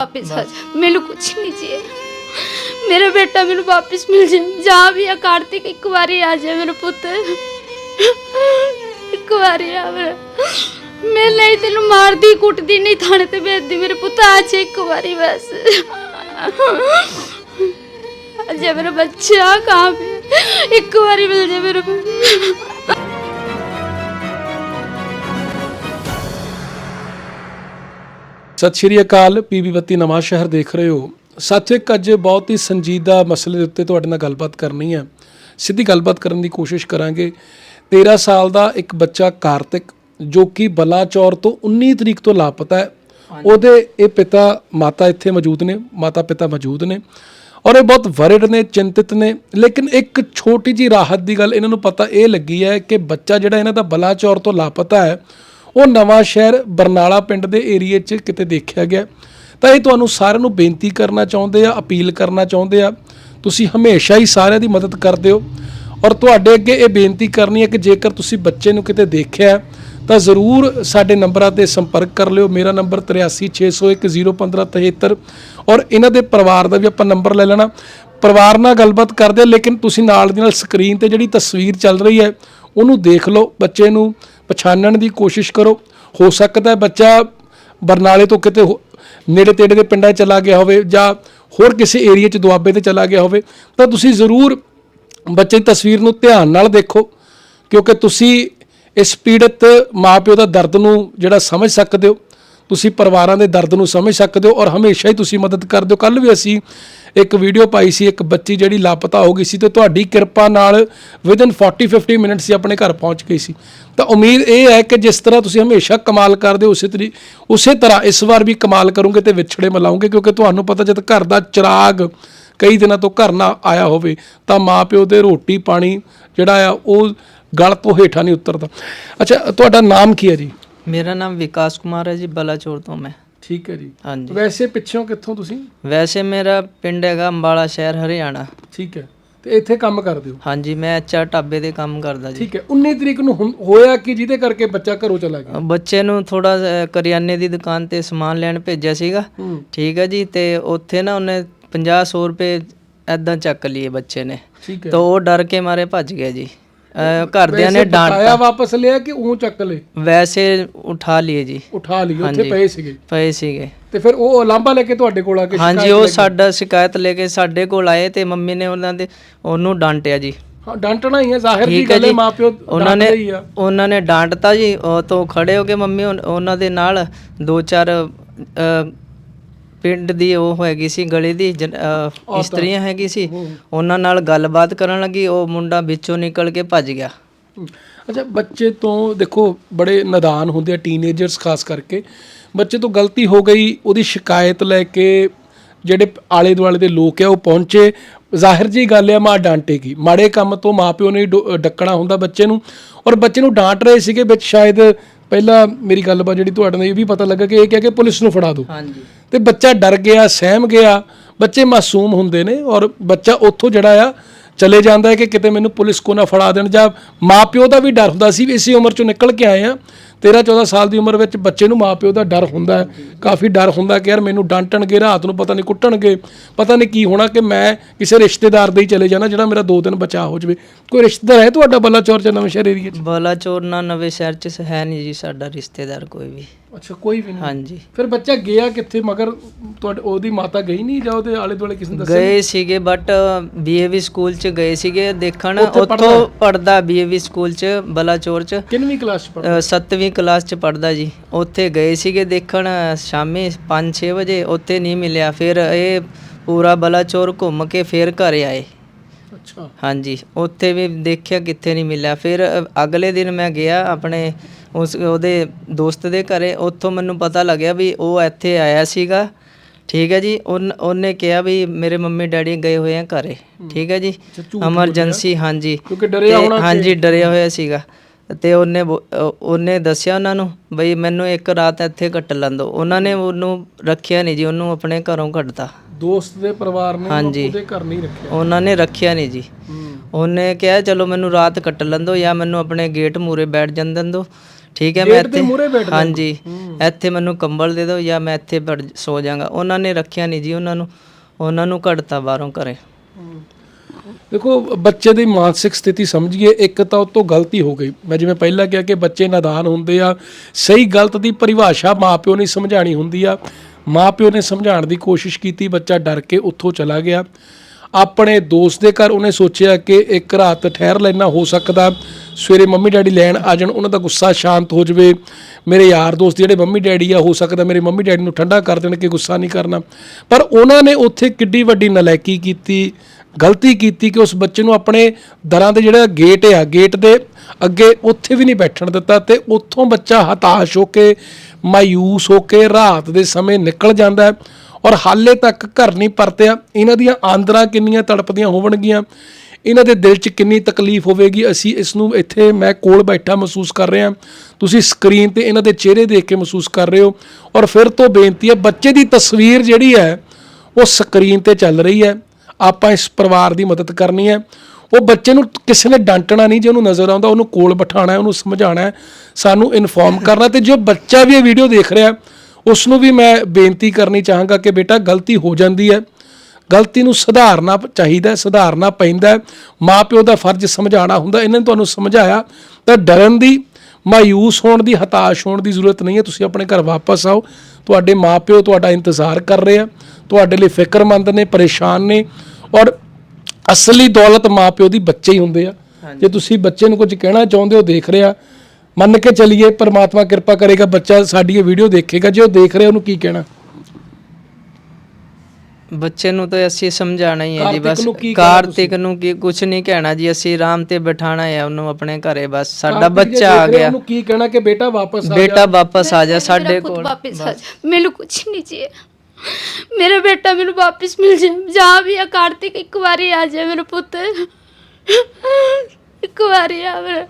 वापस आ जा मैंने कुछ नहीं चाहिए मेरा बेटा मैंने वापस मिल जाए जहाँ भी आ कार्तिक एक बार आ जाए मेरा पुत्र एक बार आ मेरा मैं नहीं तेन मारदी कुटदी नहीं थाने ते भेजदी मेरे पुत्र आ जाए एक बारी बस आ जाए मेरा बच्चा कहाँ पे एक बारी मिल जाए मेरे ਸਤਿ ਸ਼੍ਰੀ ਅਕਾਲ ਪੀਬੀ ਬੱਤੀ ਨਵਾਂ ਸ਼ਹਿਰ ਦੇਖ ਰਹੇ ਹੋ। ਸਾਥੀਓ ਅੱਜ ਬਹੁਤ ਹੀ ਸੰਜੀਦਾ ਮਸਲੇ ਦੇ ਉੱਤੇ ਤੁਹਾਡੇ ਨਾਲ ਗੱਲਬਾਤ ਕਰਨੀ ਹੈ। ਸਿੱਧੀ ਗੱਲਬਾਤ ਕਰਨ ਦੀ ਕੋਸ਼ਿਸ਼ ਕਰਾਂਗੇ। 13 ਸਾਲ ਦਾ ਇੱਕ ਬੱਚਾ ਕਾਰਤਿਕ ਜੋ ਕਿ ਬਲਾਚੌਰ ਤੋਂ 19 ਤਰੀਕ ਤੋਂ ਲਾਪਤਾ ਹੈ। ਉਹਦੇ ਇਹ ਪਿਤਾ ਮਾਤਾ ਇੱਥੇ ਮੌਜੂਦ ਨੇ ਮਾਤਾ ਪਿਤਾ ਮੌਜੂਦ ਨੇ। ਔਰ ਇਹ ਬਹੁਤ ਵਰਿਡ ਨੇ ਚਿੰਤਿਤ ਨੇ। ਲੇਕਿਨ ਇੱਕ ਛੋਟੀ ਜੀ ਰਾਹਤ ਦੀ ਗੱਲ ਇਹਨਾਂ ਨੂੰ ਪਤਾ ਇਹ ਲੱਗੀ ਹੈ ਕਿ ਬੱਚਾ ਜਿਹੜਾ ਇਹਨਾਂ ਦਾ ਬਲਾਚੌਰ ਤੋਂ ਲਾਪਤਾ ਹੈ ਉਹ ਨਵਾਂ ਸ਼ਹਿਰ ਬਰਨਾਲਾ ਪਿੰਡ ਦੇ ਏਰੀਏ 'ਚ ਕਿਤੇ ਦੇਖਿਆ ਗਿਆ। ਤਾਂ ਇਹ ਤੁਹਾਨੂੰ ਸਾਰਿਆਂ ਨੂੰ ਬੇਨਤੀ ਕਰਨਾ ਚਾਹੁੰਦੇ ਆ ਅਪੀਲ ਕਰਨਾ ਚਾਹੁੰਦੇ ਆ ਤੁਸੀਂ ਹਮੇਸ਼ਾ ਹੀ ਸਾਰਿਆਂ ਦੀ ਮਦਦ ਕਰਦੇ ਹੋ। ਔਰ ਤੁਹਾਡੇ ਅੱਗੇ ਇਹ ਬੇਨਤੀ ਕਰਨੀ ਹੈ ਕਿ ਜੇਕਰ ਤੁਸੀਂ ਬੱਚੇ ਨੂੰ ਕਿਤੇ ਦੇਖਿਆ ਤਾਂ ਜ਼ਰੂਰ ਸਾਡੇ ਨੰਬਰਾਂ ਤੇ ਸੰਪਰਕ ਕਰ ਲਿਓ। ਮੇਰਾ ਨੰਬਰ 8360101573 ਔਰ ਇਹਨਾਂ ਦੇ ਪਰਿਵਾਰ ਦਾ ਵੀ ਆਪਾਂ ਨੰਬਰ ਲੈ ਲੈਣਾ। ਪਰਿਵਾਰ ਨਾਲ ਗੱਲਬਾਤ ਕਰਦੇ ਹਾਂ, ਲੇਕਿਨ ਤੁਸੀਂ ਨਾਲ ਦੀ ਨਾਲ ਸਕਰੀਨ ਤੇ ਜਿਹੜੀ ਤਸਵੀਰ ਚੱਲ ਰਹੀ ਹੈ ਉਹਨੂੰ ਦੇਖ ਲਓ ਬੱਚੇ ਨੂੰ। ਪਛਾਣਨ ਦੀ ਕੋਸ਼ਿਸ਼ ਕਰੋ। ਹੋ ਸਕਦਾ ਬੱਚਾ ਬਰਨਾਲੇ ਤੋਂ ਕਿਤੇ ਹੋ- ਨੇੜੇ ਤੇੜੇ ਦੇ ਪਿੰਡਾਂ 'ਚ ਚਲਾ ਗਿਆ ਹੋਵੇ ਜਾਂ ਹੋਰ ਕਿਸੇ ਏਰੀਆ 'ਚ ਦੁਆਬੇ ਤੇ ਚਲਾ ਗਿਆ ਹੋਵੇ, ਤਾਂ ਤੁਸੀਂ ਜ਼ਰੂਰ ਬੱਚੇ ਦੀ ਤਸਵੀਰ ਨੂੰ ਧਿਆਨ ਨਾਲ ਦੇਖੋ, ਕਿਉਂਕਿ ਤੁਸੀਂ ਇਸ ਪੀੜਤ ਮਾਪਿਓ ਦਾ ਦਰਦ ਨੂੰ ਜਿਹੜਾ ਸਮਝ ਸਕਦੇ ਹੋ। ਤੁਸੀਂ ਪਰਿਵਾਰਾਂ ਦੇ ਦਰਦ ਨੂੰ ਸਮਝ ਸਕਦੇ ਹੋ ਔਰ ਹਮੇਸ਼ਾ ਹੀ ਤੁਸੀਂ ਮਦਦ ਕਰਦੇ ਹੋ। ਕੱਲ ਵੀ ਅਸੀਂ ਇੱਕ ਵੀਡੀਓ ਪਾਈ ਸੀ, ਇੱਕ ਬੱਚੀ ਜਿਹੜੀ ਲਾਪਤਾ ਹੋ ਗਈ ਸੀ ਤੇ ਤੁਹਾਡੀ ਕਿਰਪਾ ਨਾਲ ਵਿਦਨ 40 50 ਮਿੰਟ ਸੀ ਆਪਣੇ ਘਰ ਪਹੁੰਚ ਗਈ ਸੀ। ਤਾਂ ਉਮੀਦ ਇਹ ਹੈ ਕਿ ਜਿਸ ਤਰ੍ਹਾਂ ਤੁਸੀਂ ਹਮੇਸ਼ਾ ਕਮਾਲ ਕਰਦੇ ਹੋ, ਉਸੇ ਤਰੀ, ਉਸੇ ਤਰ੍ਹਾਂ ਇਸ ਵਾਰ ਵੀ ਕਮਾਲ ਕਰੋਗੇ ਤੇ ਵਿਛੜੇ ਮਿਲਾਉਂਗੇ, ਕਿਉਂਕਿ ਤੁਹਾਨੂੰ ਪਤਾ ਜਦ ਘਰ ਦਾ ਚਿਰਾਗ ਕਈ ਦਿਨਾਂ ਤੋਂ ਘਰ ਨਾ ਆਇਆ ਹੋਵੇ, ਤਾਂ ਮਾਪਿਓ ਦੇ ਰੋਟੀ ਪਾਣੀ ਜਿਹੜਾ ਆ, ਉਹ ਗਲ ਤੋਂ ਹੇਠਾਂ ਨਹੀਂ ਉਤਰਦਾ। ਅੱਛਾ, ਤੁਹਾਡਾ ਨਾਮ ਕੀ ਹੈ ਜੀ? ਮੇਰਾ ਨਾਮ ਵਿਕਾਸ ਕੁਮਾਰ ਹੈ ਜੀ ਬਲਾਚੌਰ ਤੋਂ ਮੈਂ। ਠੀਕ ਹੈ ਜੀ। ਹਾਂਜੀ। ਵੈਸੇ ਪਿੱਛੋਂ ਕਿੱਥੋਂ ਤੁਸੀਂ? ਵੈਸੇ ਮੇਰਾ ਪਿੰਡ ਹੈਗਾ ਅੰਬਾਲਾ ਸ਼ਹਿਰ ਹਰਿਆਣਾ। ਠੀਕ ਹੈ। ਤੇ ਇੱਥੇ ਕੰਮ ਕਰਦੇ ਹੋ? ਹਾਂਜੀ ਮੈਂ ਅੱਛਾ ਢਾਬੇ ਦੇ ਕੰਮ ਕਰਦਾ ਜੀ। ਠੀਕ ਹੈ। 19 ਤਰੀਕ ਨੂੰ ਹੁੰ- ਹੋਇਆ ਕਿ ਜਿਹਦੇ ਕਰਕੇ ਬੱਚਾ ਘਰੋਂ ਚਲਾ ਗਿਆ? ਬੱਚੇ ਨੂੰ ਥੋੜਾ ਕਰਿਆਨੇ ਦੀ ਦੁਕਾਨ ਤੇ ਸਮਾਨ ਲੈਣ ਭੇਜਿਆ ਸੀਗਾ। ਹੂੰ। ਠੀਕ ਹੈ ਜੀ ਤੇ ਉੱਥੇ ਨਾ ਉਹਨੇ 50 100 ਰੁਪਏ ਐਦਾਂ ਚੱਕ ਲਏ ਬੱਚੇ ਨੇ। ਠੀਕ ਹੈ। ਤਾਂ ਉਹ ਡਰ ਕੇ ਮਾਰੇ ਭੱਜ ਗਿਆ ਜੀ। ਅਹ ਘਰਦਿਆਂ ਨੇ ਡਾਂਟ ਆਇਆ ਵਾਪਸ ਲਿਆ ਕਿ ਉਹ ਚੱਕ ਲੇ ਵੈਸੇ ਉਠਾ ਲਏ ਜੀ। ਉਠਾ ਲਈ ਉੱਥੇ ਪਏ ਸੀਗੇ? ਪਏ ਸੀਗੇ। ਤੇ ਫਿਰ ਉਹ ਲਾਂਬਾ ਲੈ ਕੇ ਤੁਹਾਡੇ ਕੋਲ ਆ ਕੇ ਹਾਂਜੀ ਉਹ ਸਾਡਾ ਸ਼ਿਕਾਇਤ ਲੈ ਕੇ ਸਾਡੇ ਕੋਲ ਆਏ ਤੇ ਮੰਮੀ ਨੇ ਉਹਨਾਂ ਦੇ ਉਹਨੂੰ ਡਾਂਟਿਆ ਜੀ। ਹਾਂ ਡਾਂਟਣਾ ਹੀ ਹੈ ਜ਼ਾਹਿਰ ਦੀ ਠੀਕ ਹੈ ਗੱਲ ਹੈ ਜੀ। ਮਾਪਿਓ ਉਹਨਾਂ ਨੇ ਹੀ ਆ। ਉਹਨਾਂ ਨੇ ਡਾਂਟਤਾ ਜੀ ਉਹ ਤੋਂ ਖੜੇ ਹੋ ਕੇ ਮੰਮੀ ਉਨ- ਉਹਨਾਂ ਦੇ ਨਾਲ ਦੋ ਚਾਰ ਪਿੰਡ ਦੀ ਉਹ ਹੈਗੀ ਸੀ ਗਲੀ ਦੀ ਜਨ- ਇਸਤਰੀਆਂ ਹੈਗੀ ਸੀ ਉਹਨਾਂ ਨਾਲ ਗੱਲਬਾਤ ਕਰਨ ਲੱਗੀ ਉਹ ਮੁੰਡਾ ਵਿੱਚੋਂ ਨਿਕਲ ਕੇ ਭੱਜ ਗਿਆ। ਅੱਛਾ ਬੱਚੇ ਤੋਂ ਦੇਖੋ ਬੜੇ ਨਦਾਨ ਹੁੰਦੇ ਆ ਟੀਨੇਜਰਸ ਖਾਸ ਕਰਕੇ। ਬੱਚੇ ਤੋਂ ਗਲਤੀ ਹੋ ਗਈ ਉਹਦੀ ਸ਼ਿਕਾਇਤ ਲੈ ਕੇ ਜਿਹੜੇ ਆਲੇ ਦੁਆਲੇ ਦੇ ਲੋਕ ਆ ਉਹ ਪਹੁੰਚੇ। ਜ਼ਾਹਿਰ ਜੀ ਗੱਲ ਆ ਮਾਂ ਡਾਂਟੇਗੀ ਮਾੜੇ ਕੰਮ ਤੋਂ ਮਾਪਿਓ ਨੇ ਡੋ- ਡੱਕਣਾ ਹੁੰਦਾ ਬੱਚੇ ਨੂੰ। ਔਰ ਬੱਚੇ ਨੂੰ ਡਾਂਟ ਰਹੇ ਸੀਗੇ ਵਿੱਚ ਸ਼ਾਇਦ ਪਹਿਲਾਂ ਮੇਰੀ ਗੱਲਬਾਤ ਜਿਹੜੀ ਤੁਹਾਡੇ ਨਾਲ ਇਹ ਵੀ ਪਤਾ ਲੱਗਾ ਕਿ ਇਹ ਕਹਿ ਕੇ ਪੁਲਿਸ ਨੂੰ ਫੜਾ ਦਿਓ। ਹਾਂਜੀ। ਤੇ ਬੱਚਾ ਡਰ ਗਿਆ ਸਹਿਮ ਗਿਆ ਬੱਚੇ ਮਾਸੂਮ ਹੁੰਦੇ ਨੇ ਔਰ ਬੱਚਾ ਉੱਥੋਂ ਜਿਹੜਾ ਆ ਚਲੇ ਜਾਂਦਾ ਹੈ ਕਿ ਕਿਤੇ ਮੈਨੂੰ ਪੁਲਿਸ ਕੋ ਨਾ ਫੜਾ ਦੇਣ ਜਾਂ ਮਾਪਿਓ ਦਾ ਵੀ ਡਰ ਹੁੰਦਾ ਸੀ ਵੀ ਇਸੇ ਉਮਰ ਚੋਂ ਨਿਕਲ ਕੇ ਆਏ ਆ। 13 14 ਸਾਲ ਦੀ ਉਮਰ ਵਿੱਚ ਬੱਚੇ ਨੂੰ ਮਾਪਿਓ ਦਾ ਡਰ ਹੁੰਦਾ ਹੈ। ਕਾਫੀ ਡਰ ਹੁੰਦਾ ਕਿ ਯਾਰ ਮੈਨੂੰ ਡਾਂਟਣਗੇ ਰਾਤ ਨੂੰ ਪਤਾ ਨਹੀਂ ਕੁੱਟਣਗੇ। ਪਤਾ ਨਹੀਂ ਕੀ ਹੋਣਾ ਕਿ ਮੈਂ ਕਿਸੇ ਰਿਸ਼ਤੇਦਾਰ ਦੇ ਹੀ ਚਲੇ ਜਾਣਾ ਜਿਹੜਾ ਮੇਰਾ ਦੋ ਦਿਨ ਬਚਾ ਹੋ ਜਵੇ। ਕੋਈ ਰਿਸ਼ਤੇਦਾਰ ਹੈ ਤੁਹਾਡਾ ਬੱਲਾਚੌਰ ਚ ਨਵੇਂ ਸ਼ਹਿਰ ਏਰੀਆ ਚ? ਬਲਾਚੌਰ ਨਾ ਨਵੇਂ ਸ਼ਹਿਰ ਚ ਹੈ ਨਹੀਂ ਜੀ ਸਾਡਾ ਰਿਸ਼ਤੇਦਾਰ ਕੋਈ ਵੀ। ਅੱਛਾ ਕੋਈ ਵੀ ਨਹੀਂ? ਹਾਂਜੀ। ਫਿਰ ਬੱਚਾ ਗਿਆ ਕਿੱਥੇ? ਮਗਰ ਤੁਹਾਡੇ ਉਹਦੀ ਮਾਤਾ ਗਈ ਨਹੀਂ ਜਾਂ ਉਹਦੇ ਆਲੇ ਦੁਆਲੇ ਕਿਸੇ ਨੇ ਦੱਸਿਆ ਗਏ ਸੀਗੇ ਬਟ ਬੀਏਵੀ ਸਕੂਲ ਚ ਗਏ ਸੀਗੇ। ਦੇਖਣ ਉੱਥੋਂ ਪੜਦਾ ਬੀਏਵੀ ਸਕੂਲ ਚ ਬਲਾਚੌਰ ਚ। ਕਿੰਨਵੀਂ ਕਲਾਸ ਚ ਪੜਦਾ ਨੌਵੀਂ ਕਲਾਸ 'ਚ ਪੜਦਾ ਜੀ। ਉੱਥੇ ਗਏ ਸੀਗੇ ਦੇਖਣ ਸ਼ਾਮੇ 5-6 ਵਜੇ ਉੱਥੇ ਨਹੀਂ ਮਿਲਿਆ। ਫਿਰ ਇਹ ਪੂਰਾ ਬਲਾਚੌਰ ਘੁੰਮ ਕੇ ਫਿਰ ਘਰ ਆਏ। ਅੱਛਾ। ਹਾਂਜੀ ਉੱਥੇ ਵੀ ਦੇਖਿਆ ਕਿੱਥੇ ਨਹੀਂ ਮਿਲਿਆ। ਫਿਰ ਅਗਲੇ ਦਿਨ ਮੈਂ ਗਿਆ ਆਪਣੇ ਉਸ ਉਹਦੇ ਦੋਸਤ ਦੇ ਘਰੇ। ਉੱਥੋਂ ਮੈਨੂੰ ਪਤਾ ਲੱਗਿਆ ਵੀ ਉਹ ਇੱਥੇ ਆਇਆ ਸੀਗਾ। ਠੀਕ ਹੈ ਜੀ ਉਹਨੇ ਕਿਹਾ ਵੀ ਮੇਰੇ ਮੰਮੀ ਡੈਡੀ ਗਏ ਹੋਏ ਆ ਘਰੇ। ਠੀਕ ਹੈ ਜੀ ਐਮਰਜੈਂਸੀ ਹਾਂਜੀ। ਕਿਉਂਕਿ ਡਰਿਆ ਹੋਣਾ ਹਾਂਜੀ ਡਰਿਆ ਹੋਇਆ ਸੀਗਾ। ਤੇ ਉਹਨੇ ਬੋ- ਅ, ਉਹਨੇ ਦੱਸਿਆ ਉਹਨਾਂ ਨੂੰ ਬਈ ਮੈਨੂੰ ਇੱਕ ਰਾਤ ਇੱਥੇ ਕੱਟ ਲੰਦੋ ਉਹਨਾਂ ਨੇ ਉਹਨੂੰ ਰੱਖਿਆ ਨਹੀਂ ਜੀ ਉਹਨੂੰ ਆਪਣੇ ਘਰੋਂ ਕੱਢਤਾ। ਦੋਸਤ ਦੇ ਪਰਿਵਾਰ ਨੇ ਹਾਂਜੀ। ਉਹਦੇ ਘਰ ਨਹੀਂ ਰੱਖਿਆ। ਉਹਨਾਂ ਨੇ ਰੱਖਿਆ ਨਹੀਂ ਜੀ। ਹੂੰ। ਉਹਨੇ ਕਿਹਾ ਚਲੋ ਮੈਨੂੰ ਰਾਤ ਕੱਟ ਲੰਦੋ ਜਾਂ ਮੈਨੂੰ ਆਪਣੇ ਗੇਟ ਮੂਰੇ ਬੈਠ ਜਾਂਦਨ ਦੋ ਠੀਕ ਹੈ ਮੈਂ ਗੇਟ ਦੇ ਇੱਥੇ ਮੂਹਰੇ ਬੈਠ ਜਾਂਦੇ। ਹਾਂਜੀ। ਇੱਥੇ ਮੈਨੂੰ ਕੰਬਲ ਦੇ ਦਿਓ ਜਾਂ ਮੈਂ ਇੱਥੇ ਬੈਠ ਸੋ ਜਾਵਾਂਗਾ ਉਹਨਾਂ ਨੇ ਰੱਖਿਆ ਨਹੀਂ ਜੀ ਉਹਨਾਂ ਨੂੰ। ਉਹਨਾਂ ਨੂੰ ਕੱਢਤਾ ਬਾਹਰੋਂ ਘਰੇ। ਦੇਖੋ, ਬੱਚੇ ਦੀ ਮਾਨਸਿਕ ਸਥਿਤੀ ਸਮਝੀਏ, ਇੱਕ ਤਾਂ ਉਹ ਤੋਂ ਗਲਤੀ ਹੋ ਗਈ। ਮੈਂ ਜਿਵੇਂ ਪਹਿਲਾਂ ਕਿਹਾ ਕਿ ਬੱਚੇ ਨਾਦਾਨ ਹੁੰਦੇ ਆ, ਸਹੀ ਗਲਤ ਦੀ ਪਰਿਭਾਸ਼ਾ ਮਾਪਿਓ ਨੇ ਸਮਝਾਣੀ ਹੁੰਦੀ ਆ। ਮਾਪਿਓ ਨੇ ਸਮਝਾਉਣ ਦੀ ਕੋਸ਼ਿਸ਼ ਕੀਤੀ, ਬੱਚਾ ਡਰ ਕੇ ਉੱਥੋਂ ਚਲਾ ਗਿਆ। ਆਪਣੇ ਦੋਸਤ ਦੇ ਘਰ ਉਹਨੇ ਸੋਚਿਆ ਕਿ ਇੱਕ ਰਾਤ ਠਹਿਰ ਲੈਣਾ ਹੋ ਸਕਦਾ। ਸਵੇਰੇ ਮੰਮੀ ਡੈਡੀ ਲੈਣ ਆ ਜਾਣ, ਉਹਨਾਂ ਦਾ ਗੁੱਸਾ ਸ਼ਾਂਤ ਹੋ ਜਾਵੇ। ਮੇਰੇ ਯਾਰ ਦੋਸਤ ਜਿਹੜੇ ਮੰਮੀ ਡੈਡੀ ਆ, ਹੋ ਸਕਦਾ ਮੇਰੇ ਮੰਮੀ ਡੈਡੀ ਨੂੰ ਠੰਡਾ ਕਰ ਦੇਣ ਕਿ ਗੁੱਸਾ ਨਹੀਂ ਕਰਨਾ। ਪਰ ਉਹਨਾਂ ਨੇ ਉੱਥੇ ਕਿੱਡੀ ਵੱਡੀ ਨਲਾਇਕੀ ਕੀਤੀ। ਗਲਤੀ ਕੀਤੀ ਕਿ ਉਸ ਬੱਚੇ ਨੂੰ ਆਪਣੇ ਦਰਾਂ ਦੇ ਜਿਹੜਾ ਗੇਟ ਆ ਗੇਟ ਦੇ ਅੱਗੇ ਉੱਥੇ ਵੀ ਨਹੀਂ ਬੈਠਣ ਦਿੱਤਾ ਤੇ ਉੱਥੋਂ ਬੱਚਾ ਹਤਾਸ਼ ਹੋ ਕੇ, ਮਾਯੂਸ ਹੋ ਕੇ ਰਾਤ ਦੇ ਸਮੇਂ ਨਿਕਲ ਜਾਂਦਾ ਹੈ ਔਰ ਹਾਲੇ ਤੱਕ ਘਰ ਨਹੀਂ ਪਰਤਿਆ। ਇਹਨਾਂ ਦੀਆਂ ਆਂਦਰਾਂ ਕਿੰਨੀਆਂ ਤੜਪਦੀਆਂ ਹੋਣਗੀਆਂ ਇਹਨਾਂ ਦੇ ਦਿਲ 'ਚ ਕਿੰਨੀ ਤਕਲੀਫ ਹੋਵੇਗੀ, ਅਸੀਂ ਇਸ ਨੂੰ ਇੱਥੇ ਮੈਂ ਕੋਲ ਬੈਠਾ ਮਹਿਸੂਸ ਕਰ ਰਿਹਾ। ਤੁਸੀਂ ਸਕਰੀਨ ਤੇ ਇਹਨਾਂ ਦੇ ਚਿਹਰੇ ਦੇਖ ਕੇ ਮਹਿਸੂਸ ਕਰ ਰਹੇ ਹੋ ਔਰ ਫਿਰ ਤੋਂ ਬੇਨਤੀ ਹੈ, ਬੱਚੇ ਦੀ ਤਸਵੀਰ ਜਿਹੜੀ ਹੈ, ਉਹ ਸਕਰੀਨ ਤੇ ਚੱਲ ਰਹੀ ਹੈ। ਆਪਾਂ ਇਸ ਪਰਿਵਾਰ ਦੀ ਮਦਦ ਕਰਨੀ ਹੈ। ਉਹ ਬੱਚੇ ਨੂੰ ਕਿਸੇ ਨੇ ਡਾਂਟਣਾ ਨਹੀਂ, ਜੇ ਉਹਨੂੰ ਨਜ਼ਰ ਆਉਂਦਾ, ਉਹਨੂੰ ਕੋਲ ਬਿਠਾਣਾ ਹੈ, ਉਹਨੂੰ ਸਮਝਾਉਣਾ ਹੈ, ਸਾਨੂੰ ਇਨਫੋਰਮ ਕਰਨਾ ਤੇ ਜੋ ਬੱਚਾ ਵੀ ਇਹ ਵੀਡੀਓ ਦੇਖ ਰਿਹਾ ਉਸ ਨੂੰ ਵੀ ਮੈਂ ਬੇਨਤੀ ਕਰਨੀ ਚਾਹਾਂਗਾ ਕਿ ਬੇਟਾ ਗਲਤੀ ਹੋ ਜਾਂਦੀ ਹੈ। ਗਲਤੀ ਨੂੰ ਸੁਧਾਰਨਾ ਚਾਹੀਦਾ ਸੁਧਾਰਨਾ ਪੈਂਦਾ ਹੈ। ਮਾਪਿਓ ਦਾ ਫਰਜ਼ ਸਮਝਾਉਣਾ ਹੁੰਦਾ, ਇਹਨਾਂ ਨੇ ਤੁਹਾਨੂੰ ਸਮਝਾਇਆ ਤਾਂ ਡਰਨ ਦੀ, ਮਾਯੂਸ ਹੋਣ ਦੀ, ਹਤਾਸ਼ ਹੋਣ ਦੀ ਜ਼ਰੂਰਤ ਨਹੀਂ ਹੈ, ਤੁਸੀਂ ਆਪਣੇ ਘਰ ਵਾਪਸ ਆਓ। ਤੁਹਾਡੇ ਮਾਪਿਓ ਤੁਹਾਡਾ ਇੰਤਜ਼ਾਰ ਕਰ ਰਹੇ ਆ ਤੁਹਾਡੇ ਲਈ ਫਿਕਰਮੰਦ ਨੇ ਪਰੇਸ਼ਾਨ ਨੇ ਔਰ ਅਸਲੀ ਦੌਲਤ ਮਾਪਿਓ ਦੀ ਬੱਚੇ ਹੀ ਹੁੰਦੇ ਆ। ਜੇ ਤੁਸੀਂ ਬੱਚੇ ਨੂੰ ਕੁਝ ਕਹਿਣਾ ਚਾਹੁੰਦੇ ਹੋ ਦੇਖ ਰਿਹਾ ਮੰਨ ਕੇ ਚੱਲੀਏ ਪਰਮਾਤਮਾ ਕਿਰਪਾ ਕਰੇਗਾ ਬੱਚਾ ਸਾਡੀ ਇਹ ਵੀਡੀਓ ਦੇਖੇਗਾ ਜੇ ਉਹ ਦੇਖ ਰਿਹਾ ਉਹਨੂੰ ਕੀ ਕਹਿਣਾ? ਬੱਚੇ ਨੂੰ ਤਾਂ ਅਸੀਂ ਸਮਝਾਣਾ ਹੀ ਹੈ ਜੀ ਬਸ ਕਾਰਤਿਕ ਨੂੰ ਕੀ ਕੁਝ ਨਹੀਂ ਕਹਿਣਾ ਜੀ ਅਸੀਂ ਆਰਾਮ ਤੇ ਬਿਠਾਣਾ ਹੈ ਉਹਨੂੰ ਆਪਣੇ ਘਰੇ ਬਸ ਸਾਡਾ ਬੱਚਾ ਆ ਗਿਆ। ਉਹਨੂੰ ਕੀ ਕਹਿਣਾ ਕਿ ਬੇਟਾ ਵਾਪਸ ਆ ਜਾ। ਬੇਟਾ ਵਾਪਸ ਆ ਜਾ ਸਾਡੇ ਕੋਲ ਮੈਨੂੰ ਕੁਝ ਨਹੀਂ ਚਾਹੀਏ ਮੇਰਾ ਬੇਟਾ ਮੈਨੂੰ ਵਾਪਸ ਮਿਲ ਜਾ ਜਾ ਵੀ ਆ ਕਾਰਤਿਕ ਇੱਕ ਵਾਰੀ ਆ ਜਾ ਮੇਰਾ ਪੁੱਤ। ਇੱਕ ਵਾਰੀ ਆ ਮੇਰਾ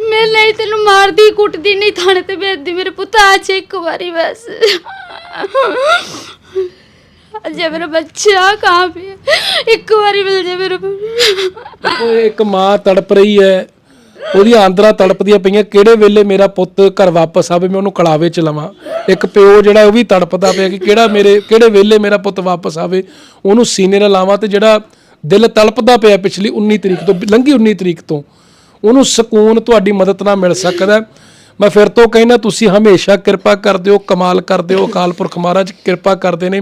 ਮੈਂ ਨਹੀਂ ਤੈਨੂੰ ਮਾਰਦੀ ਕੁੱਟਦੀ ਨਹੀਂ ਥਾਣੇ ਤੇ ਭੇਜਦੀ। ਮੇਰੇ ਪੁੱਤ ਆ ਜਾ ਇੱਕ ਵਾਰੀ ਬਸ। ਅਜੇ ਮੇਰਾ ਬੱਚਾ ਕਹਾਂ ਪੇ ਇੱਕ ਵਾਰੀ ਮਿਲ ਜਾ ਮੇਰੇ ਪੁੱਤ ਉਹ ਇੱਕ ਮਾਂ ਤੜਪ ਰਹੀ ਹੈ। ਉਹਦੀਆਂ ਆਂਦਰਾਂ ਤੜਪਦੀਆਂ ਪਈਆਂ। ਕਿਹੜੇ ਵੇਲੇ ਮੇਰਾ ਪੁੱਤ ਘਰ ਵਾਪਸ ਆਵੇ, ਮੈਂ ਉਹਨੂੰ ਕਲਾਵੇ ਚ ਲਵਾਂ? ਇੱਕ ਪਿਓ ਜਿਹੜਾ, ਉਹ ਵੀ ਤੜਪਦਾ ਪਿਆ ਕਿ ਕਿਹੜਾ ਮੇਰੇ, ਕਿਹੜੇ ਵੇਲੇ ਮੇਰਾ ਪੁੱਤ ਵਾਪਸ ਆਵੇ? ਉਹਨੂੰ ਸੀਨੇ ਨਾਲ ਲਾਵਾਂ ਤੇ ਜਿਹੜਾ ਦਿਲ ਤੜਪਦਾ ਪਿਆ ਪਿਛਲੀ 19 ਤਰੀਕ ਤੋਂ, ਲੰਘੀ 19 ਤਰੀਕ ਤੋਂ, ਉਹਨੂੰ ਸਕੂਨ ਤੁਹਾਡੀ ਮਦਦ ਨਾਲ ਮਿਲ ਸਕਦਾ। ਹੈ। ਮੈਂ ਫਿਰ ਤੋਂ ਕਹਿੰਦਾ ਤੁਸੀਂ ਹਮੇਸ਼ਾ ਕਿਰਪਾ ਕਰਦੇ ਹੋ, ਕਮਾਲ ਕਰਦੇ ਹੋ ਅਕਾਲ ਪੁਰਖ ਮਹਾਰਾਜ ਕਿਰਪਾ ਕਰਦੇ ਨੇ।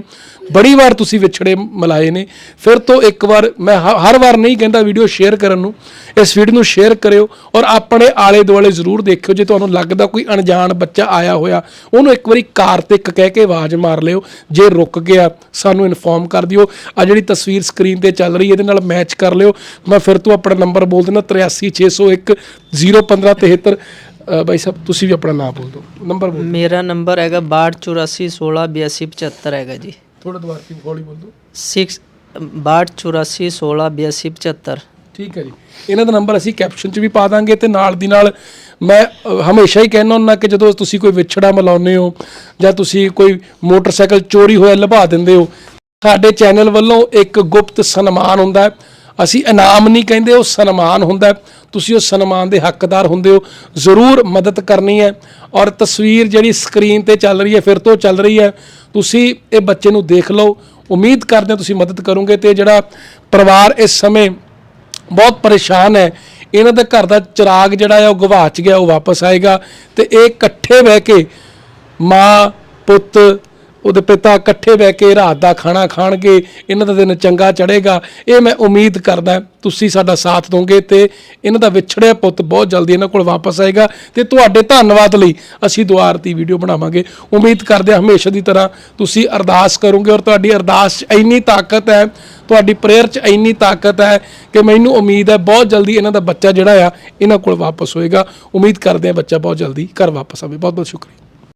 ਬੜੀ ਵਾਰ ਤੁਸੀਂ ਵਿਛੜੇ ਮਲਾਏ ਨੇ। ਫਿਰ ਤੋਂ ਇੱਕ ਵਾਰ ਮੈਂ ਹ- ਹਰ ਵਾਰ ਨਹੀਂ ਕਹਿੰਦਾ ਵੀਡੀਓ ਸ਼ੇਅਰ ਕਰਨ ਨੂੰ। ਇਸ ਵੀਡੀਓ ਨੂੰ ਸ਼ੇਅਰ ਕਰਿਓ ਔਰ ਆਪਣੇ ਆਲੇ ਦੁਆਲੇ ਜ਼ਰੂਰ ਦੇਖਿਓ। ਜੇ ਤੁਹਾਨੂੰ ਲੱਗਦਾ ਕੋਈ ਅਣਜਾਣ ਬੱਚਾ ਆਇਆ ਹੋਇਆ, ਉਹਨੂੰ ਇੱਕ ਵਾਰੀ ਕਾਰ ਕਾਰਤਿਕ ਕਹਿ ਕੇ ਆਵਾਜ਼ ਮਾਰ ਲਿਓ। ਜੇ ਰੁਕ ਗਿਆ, ਸਾਨੂੰ ਇਨਫੋਰਮ ਕਰ ਦਿਓ। ਆ ਜਿਹੜੀ ਤਸਵੀਰ ਸਕਰੀਨ ਤੇ ਚੱਲ ਰਹੀ, ਇਹਦੇ ਨਾਲ ਮੈਚ ਕਰ ਲਿਓ। ਮੈਂ ਫਿਰ ਤੋਂ ਆਪਣਾ ਨੰਬਰ ਬੋਲ ਦਿੰਦਾ 83601 01573 ਅ, ਬਾਈ ਸਾਹਿਬ ਤੁਸੀਂ ਵੀ ਆਪਣਾ ਨਾਮ ਬੋਲ ਦਿਓ। ਨੰਬਰ ਬੋਲ ਮੇਰਾ ਨੰਬਰ ਹੈਗਾ 6284168275 ਹੈਗਾ ਜੀ। ਥੋੜਾ ਦੁਬਾਰਾ ਕੀ ਹੌਲੀ ਬੋਲ ਦਿਓ? 6 6284168275 ਠੀਕ ਹੈ ਜੀ। ਇਹਨਾਂ ਦਾ ਨੰਬਰ ਅਸੀਂ ਕੈਪਸ਼ਨ 'ਚ ਵੀ ਪਾ ਦਾਂਗੇ ਤੇ ਨਾਲ ਦੀ ਨਾਲ ਮੈਂ ਅ, ਹਮੇਸ਼ਾ ਹੀ ਕਹਿੰਦਾ ਹੁੰਦਾ ਕਿ ਜਦੋਂ ਤੁਸੀਂ ਕੋਈ ਵਿਛੜਾ ਮਿਲਾਉਂਦੇ ਹੋ ਜਾਂ ਤੁਸੀਂ ਕੋਈ ਮੋਟਰਸਾਈਕਲ ਚੋਰੀ ਹੋਇਆ ਲਭਾ ਦਿੰਦੇ ਹੋ ਸਾਡੇ ਚੈਨਲ ਵੱਲੋਂ ਇੱਕ ਗੁਪਤ ਸਨਮਾਨ ਹੁੰਦਾ ਹੈ। ਅਸੀਂ ਇਨਾਮ ਨਹੀਂ ਕਹਿੰਦੇ, ਉਹ ਸਨਮਾਨ ਹੁੰਦਾ ਤੁਸੀਂ ਉਹ ਸਨਮਾਨ ਦੇ ਹੱਕਦਾਰ ਹੁੰਦੇ ਹੋ। ਜ਼ਰੂਰ ਮਦਦ ਕਰਨੀ ਹੈ। ਔਰ ਤਸਵੀਰ ਜਿਹੜੀ ਸਕਰੀਨ ਤੇ ਚੱਲ ਰਹੀ ਹੈ, ਫਿਰ ਤੋਂ ਚੱਲ ਰਹੀ ਹੈ। ਤੁਸੀਂ ਇਹ ਬੱਚੇ ਨੂੰ ਦੇਖ ਲਓ। ਉਮੀਦ ਕਰਦੇ ਹਾਂ ਤੁਸੀਂ ਮਦਦ ਕਰੋਗੇ ਤੇ ਜਿਹੜਾ ਪਰਿਵਾਰ ਇਸ ਸਮੇਂ ਬਹੁਤ ਪਰੇਸ਼ਾਨ ਹੈ, ਇਹਨਾਂ ਦੇ ਘਰ ਦਾ ਚਿਰਾਗ ਜਿਹੜਾ ਹੈ, ਉਹ ਗਵਾਚ ਗਿਆ, ਉਹ ਵਾਪਸ ਆਏਗਾ। ਤੇ ਇਹ ਇਕੱਠੇ ਬਹਿ ਕੇ ਮਾਂ, ਪੁੱਤ ਉਹਦੇ ਪਿਤਾ ਇਕੱਠੇ ਬਹਿ ਕੇ ਰਾਤ ਦਾ ਖਾਣਾ ਖਾਣਗੇ, ਇਹਨਾਂ ਦਾ ਦਿਨ ਚੰਗਾ ਚੜ੍ਹੇਗਾ। ਇਹ ਮੈਂ ਉਮੀਦ ਕਰਦਾ ਤੁਸੀਂ ਸਾਡਾ ਸਾਥ ਦੋਗੇ ਤੇ ਇਹਨਾਂ ਦਾ ਵਿਛੜਿਆ ਪੁੱਤ ਬਹੁਤ ਜਲਦੀ ਇਹਨਾਂ ਕੋਲ ਵਾਪਸ ਆਏਗਾ ਤੇ ਤੁਹਾਡੇ ਧੰਨਵਾਦ ਲਈ ਅਸੀਂ ਦੁਆਰ ਦੀ ਵੀਡੀਓ ਬਣਾਵਾਂਗੇ। ਉਮੀਦ ਕਰਦੇ ਹਾਂ ਹਮੇਸ਼ਾ ਦੀ ਤਰ੍ਹਾਂ ਤੁਸੀਂ ਅਰਦਾਸ ਕਰੋਗੇ ਔਰ ਤੁਹਾਡੀ ਅਰਦਾਸ 'ਚ ਇੰਨੀ ਤਾਕਤ ਹੈ, ਤੁਹਾਡੀ ਪ੍ਰੇਅਰ 'ਚ ਇੰਨੀ ਤਾਕਤ ਹੈ ਕਿ ਮੈਨੂੰ ਉਮੀਦ ਹੈ ਬਹੁਤ ਜਲਦੀ ਇਹਨਾਂ ਦਾ ਬੱਚਾ ਜਿਹੜਾ ਆ, ਇਹਨਾਂ ਕੋਲ ਵਾਪਸ ਹੋਏਗਾ। ਉਮੀਦ ਕਰਦੇ ਹਾਂ ਬੱਚਾ ਬਹੁਤ ਜਲਦੀ ਘਰ ਵਾਪਸ ਆਵੇ। ਬਹੁਤ ਬਹੁਤ ਸ਼ੁਕਰੀਆ।